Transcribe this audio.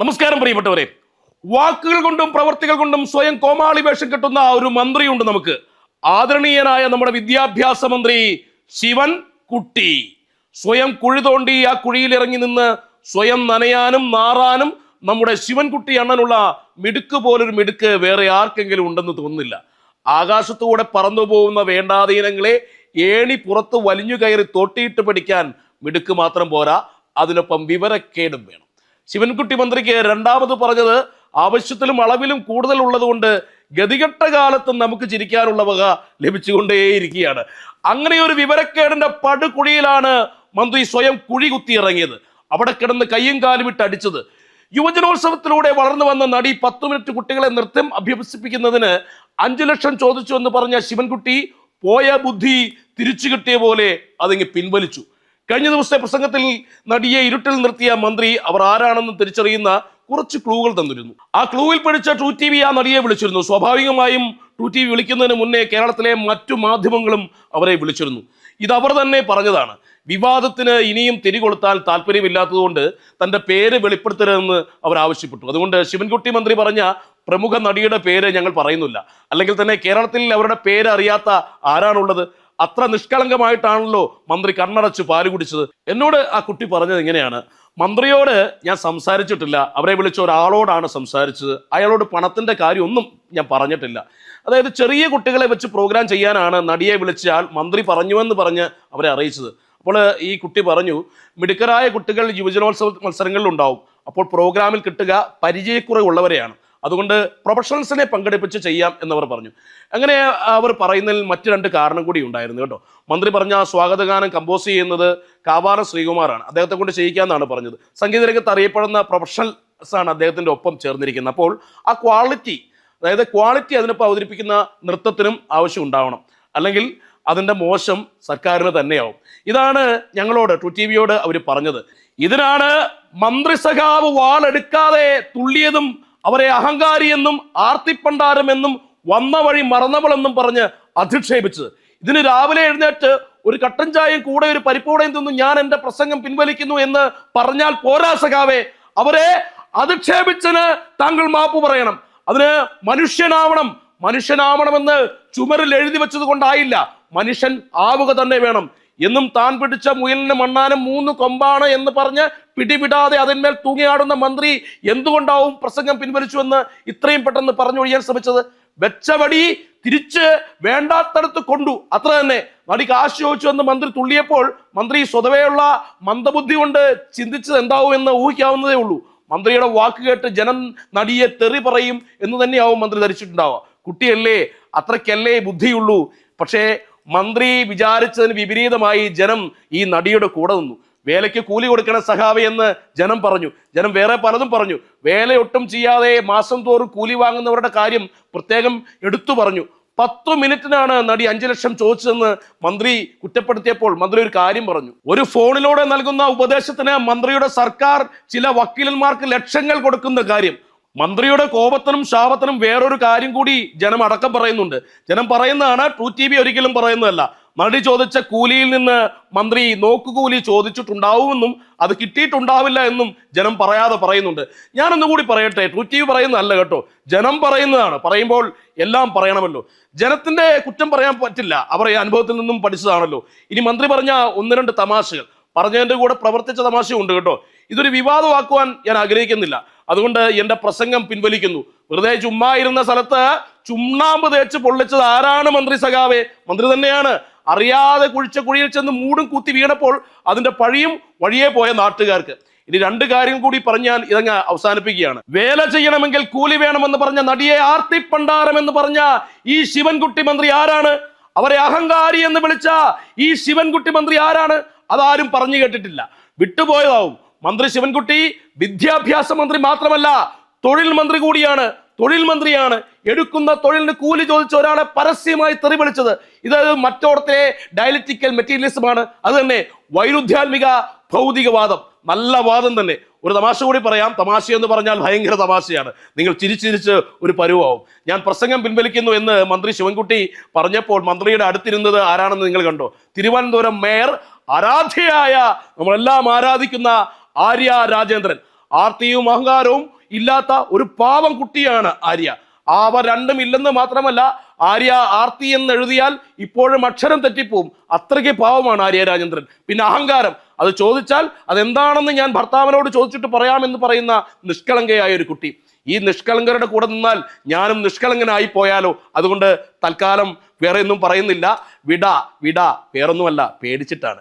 നമസ്കാരം പ്രിയപ്പെട്ടവരെ. വാക്കുകൾ കൊണ്ടും പ്രവർത്തികൾ കൊണ്ടും സ്വയം കോമാളി വേഷം കെട്ടുന്ന ഒരു മന്ത്രിയുണ്ട് നമുക്ക്. ആദരണീയനായ നമ്മുടെ വിദ്യാഭ്യാസ മന്ത്രി ശിവൻ കുട്ടി. സ്വയം കുഴി തോണ്ടി ആ കുഴിയിൽ ഇറങ്ങി നിന്ന് സ്വയം നനയാനും നാറാനും നമ്മുടെ ശിവൻകുട്ടി അണ്ണനുള്ള മിടുക്ക് പോലൊരു മിടുക്ക് വേറെ ആർക്കെങ്കിലും ഉണ്ടെന്ന് തോന്നുന്നില്ല. ആകാശത്തൂടെ പറന്നു പോകുന്ന വേണ്ടാധീനങ്ങളെ ഏണി പുറത്ത് വലിഞ്ഞു കയറി തോട്ടിയിട്ട് പഠിക്കാൻ മിടുക്ക് മാത്രം പോരാ. അതിനൊപ്പം വിവരക്കേടും വേണം. ശിവൻകുട്ടി മന്ത്രിക്ക് രണ്ടാമത് പറഞ്ഞത് ആവശ്യത്തിലും അളവിലും കൂടുതൽ ഉള്ളതുകൊണ്ട് ഗതികെട്ട കാലത്തും നമുക്ക് ചിരിക്കാനുള്ള വക ലഭിച്ചുകൊണ്ടേയിരിക്കുകയാണ്. അങ്ങനെ ഒരു വിവരക്കേടിന്റെ പടുകുഴിയിലാണ് മന്ത്രി സ്വയം കുഴി കുത്തിയിറങ്ങിയത്. അവിടെ കിടന്ന് കയ്യും കാലും ഇട്ട് അടിച്ചത്. യുവജനോത്സവത്തിലൂടെ വളർന്നു വന്ന നടി പത്ത് മിനിറ്റ് കുട്ടികളെ നൃത്തം അഭ്യസിപ്പിക്കുന്നതിന് അഞ്ചു ലക്ഷം ചോദിച്ചു എന്ന് പറഞ്ഞ ശിവൻകുട്ടി പോയ ബുദ്ധി തിരിച്ചു കിട്ടിയ പോലെ അതിങ്ങ് പിൻവലിച്ചു. കഴിഞ്ഞ ദിവസത്തെ പ്രസംഗത്തിൽ നടിയെ ഇരുട്ടിൽ നിർത്തിയ മന്ത്രി അവർ ആരാണെന്ന് തിരിച്ചറിയുന്ന കുറച്ച് ക്ലൂകൾ തന്നിരുന്നു. ആ ക്ലൂവിൽ പഠിച്ച ടു ടി വി ആ നടിയെ വിളിച്ചിരുന്നു. സ്വാഭാവികമായും ടു ടി വി വിളിക്കുന്നതിന് മുന്നേ കേരളത്തിലെ മറ്റു മാധ്യമങ്ങളും അവരെ വിളിച്ചിരുന്നു. ഇത് അവർ തന്നെ പറഞ്ഞതാണ്. വിവാദത്തിന് ഇനിയും തിരികൊളുത്താൻ താല്പര്യമില്ലാത്തതുകൊണ്ട് തന്റെ പേര് വെളിപ്പെടുത്തരുതെന്ന് അവർ ആവശ്യപ്പെട്ടു. അതുകൊണ്ട് ശിവൻകുട്ടി മന്ത്രി പറഞ്ഞ പ്രമുഖ നടിയുടെ പേര് ഞങ്ങൾ പറയുന്നില്ല. അല്ലെങ്കിൽ തന്നെ കേരളത്തിൽ അവരുടെ പേര് അറിയാത്ത ആരാണുള്ളത്? അത്ര നിഷ്കളങ്കമായിട്ടാണല്ലോ മന്ത്രി കണ്ണടച്ച് പാൽ കുടിച്ചത്. എന്നോട് ആ കുട്ടി പറഞ്ഞത് ഇങ്ങനെയാണ്. മന്ത്രിയോട് ഞാൻ സംസാരിച്ചിട്ടില്ല. അവരെ വിളിച്ച ഒരാളോടാണ് സംസാരിച്ചത്. അയാളോട് പണത്തിന്റെ കാര്യമൊന്നും ഞാൻ പറഞ്ഞിട്ടില്ല. അതായത് ചെറിയ കുട്ടികളെ വെച്ച് പ്രോഗ്രാം ചെയ്യാനാണ് നടിയെ വിളിച്ചാൽ മന്ത്രി പറഞ്ഞുവെന്ന് പറഞ്ഞ് അവരെ അറിയിച്ചത്. അപ്പോൾ ഈ കുട്ടി പറഞ്ഞു മിടുക്കരായ കുട്ടികൾ യുവജനോത്സവ മത്സരങ്ങളിൽ ഉണ്ടാവും അപ്പോൾ പ്രോഗ്രാമിൽ കിട്ടുക പരിചയക്കുറവുള്ളവരെയാണ്. അതുകൊണ്ട് പ്രൊഫഷണൽസിനെ പങ്കെടുപ്പിച്ച് ചെയ്യാം എന്നവർ പറഞ്ഞു. അങ്ങനെ അവർ പറയുന്നതിൽ മറ്റു രണ്ട് കാരണം കൂടി ഉണ്ടായിരുന്നു കേട്ടോ. മന്ത്രി പറഞ്ഞ സ്വാഗതഗാനം കമ്പോസ് ചെയ്യുന്നത് കാവാല ശ്രീകുമാറാണ്. അദ്ദേഹത്തെ കൊണ്ട് ചെയ്യിക്കാമെന്നാണ് പറഞ്ഞത്. സംഗീത രംഗത്ത് അറിയപ്പെടുന്ന പ്രൊഫഷണൽസ് ആണ് അദ്ദേഹത്തിന്റെ ഒപ്പം ചേർന്നിരിക്കുന്നത്. അപ്പോൾ ആ ക്വാളിറ്റി അതായത് ക്വാളിറ്റി അതിനൊപ്പം അവതരിപ്പിക്കുന്ന നൃത്തത്തിനും ആവശ്യം ഉണ്ടാവണം. അല്ലെങ്കിൽ അതിന്റെ മോശം സർക്കാരിന് തന്നെയാവും. ഇതാണ് ഞങ്ങളോട് ടു ടി വിയോട് അവർ പറഞ്ഞത്. ഇതിനാണ് മന്ത്രിസഖാവ് വാളെടുക്കാതെ തുള്ളിയതും അവരെ അഹങ്കാരി എന്നും ആർത്തിപ്പണ്ടാരമെന്നും വന്ന വഴി മറന്നവളെന്നും പറഞ്ഞ് അധിക്ഷേപിച്ചത്. ഇതിന് രാവിലെ എഴുന്നേറ്റ് ഒരു കട്ടൻ ചായയും കൂടെ ഒരു പരിപ്പൂടയും തിന്നു ഞാൻ എന്റെ പ്രസംഗം പിൻവലിക്കുന്നു എന്ന് പറഞ്ഞാൽ പോരാ സഖാവേ. അവരെ അധിക്ഷേപിച്ചതിന് താങ്കൾ മാപ്പ് പറയണം. അതിന് മനുഷ്യനാവണം. മനുഷ്യനാവണമെന്ന് ചുമരിൽ എഴുതി വെച്ചത് കൊണ്ടായില്ല. മനുഷ്യൻ ആവുക തന്നെ വേണം. എന്നും താൻ പിടിച്ച മുയലിന് മണ്ണാനും മൂന്ന് കൊമ്പാണ് എന്ന് പറഞ്ഞ് പിടിവിടാതെ അതിന്മേൽ തൂങ്ങിയാടുന്ന മന്ത്രി എന്തുകൊണ്ടാവും പ്രസംഗം പിൻവലിച്ചുവെന്ന് ഇത്രയും പെട്ടെന്ന് പറഞ്ഞു ഒഴിയാൻ ശ്രമിച്ചത്? വെച്ചവടി തിരിച്ച് വേണ്ടാത്തടത്ത് കൊണ്ടു. അത്ര തന്നെ. നടി കാശ് ചോദിച്ചു എന്ന് മന്ത്രി തുള്ളിയപ്പോൾ മന്ത്രി സ്വതവേയുള്ള മന്ദബുദ്ധി കൊണ്ട് ചിന്തിച്ചത് എന്താവും എന്ന് ഊഹിക്കാവുന്നതേ ഉള്ളൂ. മന്ത്രിയുടെ വാക്ക് കേട്ട് ജനം നടിയെ തെറി പറയും എന്ന് തന്നെയാവും മന്ത്രി ധരിച്ചിട്ടുണ്ടാവുക. കുട്ടിയല്ലേ അത്രയ്ക്കല്ലേ ബുദ്ധിയുള്ളൂ. പക്ഷേ മന്ത്രി വിചാരിച്ചതിന് വിപരീതമായി ജനം ഈ നടിയുടെ കൂടെ നിന്നു. വേലയ്ക്ക് കൂലി കൊടുക്കണ സഹാവി എന്ന് ജനം പറഞ്ഞു. ജനം വേറെ പലതും പറഞ്ഞു. വേലയൊട്ടും ചെയ്യാതെ മാസം തോറും കൂലി വാങ്ങുന്നവരുടെ കാര്യം പ്രത്യേകം എടുത്തു പറഞ്ഞു. പത്തു മിനിറ്റിനാണ് നടി അഞ്ചു ലക്ഷം ചോദിച്ചതെന്ന് മന്ത്രി കുറ്റപ്പെടുത്തിയപ്പോൾ മന്ത്രി ഒരു കാര്യം പറഞ്ഞു. ഒരു ഫോണിലൂടെ നൽകുന്ന ഉപദേശത്തിന് മന്ത്രിയുടെ സർക്കാർ ചില വക്കീലന്മാർക്ക് ലക്ഷങ്ങൾ കൊടുക്കുന്ന കാര്യം. മന്ത്രിയുടെ കോപത്തിനും ശാപത്തിനും വേറൊരു കാര്യം കൂടി ജനം അടക്കം പറയുന്നുണ്ട്. ജനം പറയുന്നതാണ് ടു ടി വി ഒരിക്കലും പറയുന്നതല്ല. മറുപടി ചോദിച്ച കൂലിയിൽ നിന്ന് മന്ത്രി നോക്കുകൂലി ചോദിച്ചിട്ടുണ്ടാവുമെന്നും അത് കിട്ടിയിട്ടുണ്ടാവില്ല എന്നും ജനം പറയാതെ പറയുന്നുണ്ട്. ഞാൻ ഒന്നുകൂടി പറയട്ടെ ട്രൂ ടി വി പറയുന്നതല്ല കേട്ടോ. ജനം പറയുന്നതാണ്. പറയുമ്പോൾ എല്ലാം പറയണമല്ലോ. ജനത്തിന്റെ കുറ്റം പറയാൻ പറ്റില്ല. അവർ ഈ അനുഭവത്തിൽ നിന്നും പഠിച്ചതാണല്ലോ. ഇനി മന്ത്രി പറഞ്ഞ ഒന്ന് രണ്ട് തമാശകൾ. പറഞ്ഞതിന്റെ കൂടെ പ്രവർത്തിച്ച തമാശയുണ്ട് കേട്ടോ. ഇതൊരു വിവാദമാക്കുവാൻ ഞാൻ ആഗ്രഹിക്കുന്നില്ല. അതുകൊണ്ട് എന്റെ പ്രസംഗം പിൻവലിക്കുന്നു. വെറുതെ ചുമ്മാ ഇരുന്ന സ്ഥലത്ത് ചുണ്ണാമ്പ് തേച്ച് പൊള്ളിച്ചത് ആരാണ് മന്ത്രി സഖാവേ? മന്ത്രി തന്നെയാണ്. അറിയാതെ കുഴിച്ച കുഴിയിൽ ചെന്ന് മൂടും കുത്തി വീണപ്പോൾ അതിന്റെ പഴിയും വഴിയെ പോയ നാട്ടുകാർക്ക്. ഇനി രണ്ട് കാര്യം കൂടി പറഞ്ഞാൽ ഇതങ്ങ് അവസാനിപ്പിക്കുകയാണ്. വേല ചെയ്യണമെങ്കിൽ കൂലി വേണമെന്ന് പറഞ്ഞ നടിയെ ആർത്തി പണ്ടാരം എന്ന് പറഞ്ഞ ഈ ശിവൻകുട്ടി മന്ത്രി ആരാണ്? അവരെ അഹങ്കാരി എന്ന് വിളിച്ച ഈ ശിവൻകുട്ടി മന്ത്രി ആരാണ്? അതാരും പറഞ്ഞു കേട്ടിട്ടില്ല. വിട്ടുപോയതാവും. മന്ത്രി ശിവൻകുട്ടി വിദ്യാഭ്യാസ മന്ത്രി മാത്രമല്ല തൊഴിൽ മന്ത്രി കൂടിയാണ്. തൊഴിൽ മന്ത്രിയാണ്. എടുക്കുന്ന തൊഴിലിന് കൂലി ചോദിച്ച ഒരാളെ പരസ്യമായി തെറി വിളിച്ചത്. ഇത് മറ്റോടത്തിലെ ഡയലറ്റിക്കൽ മെറ്റീരിയലിസമാണ് അത് തന്നെ വൈരുദ്ധ്യാത്മിക ഭൗതികവാദം. നല്ല വാദം തന്നെ. ഒരു തമാശ കൂടി പറയാം. തമാശ എന്ന് പറഞ്ഞാൽ ഭയങ്കര തമാശയാണ്. നിങ്ങൾ ചിരിച്ചിരിച്ച് ഒരു പരുവാവും. ഞാൻ പ്രസംഗം പിൻവലിക്കുന്നു എന്ന് മന്ത്രി ശിവൻകുട്ടി പറഞ്ഞപ്പോൾ മന്ത്രിയുടെ അടുത്തിരുന്നത് ആരാണെന്ന് നിങ്ങൾ കണ്ടോ? തിരുവനന്തപുരം മേയർ ആരാധ്യയായ നമ്മളെല്ലാം ആരാധിക്കുന്ന ആര്യ രാജേന്ദ്രൻ. ആർത്തിയും അഹങ്കാരവും ഇല്ലാത്ത ഒരു പാവം കുട്ടിയാണ് ആര്യ. അവ രണ്ടും ഇല്ലെന്ന് മാത്രമല്ല ആര്യ ആർത്തി എന്ന് എഴുതിയാൽ ഇപ്പോഴും അക്ഷരം തെറ്റിപ്പോവും. അത്രയ്ക്ക് പാവമാണ് ആര്യ രാജേന്ദ്രൻ. പിന്നെ അഹങ്കാരം. അത് ചോദിച്ചാൽ അതെന്താണെന്ന് ഞാൻ ഭർത്താവിനോട് ചോദിച്ചിട്ട് പറയാമെന്ന് പറയുന്ന നിഷ്കളങ്കയായ ഒരു കുട്ടി. ഈ നിഷ്കളങ്കരുടെ കൂടെ നിന്നാൽ ഞാനും നിഷ്കളങ്കനായി പോയാലോ അതുകൊണ്ട് തൽക്കാലം വേറെ ഒന്നും പറയുന്നില്ല. വിട വിട വേറൊന്നുമല്ല. പേടിച്ചിട്ടാണ്.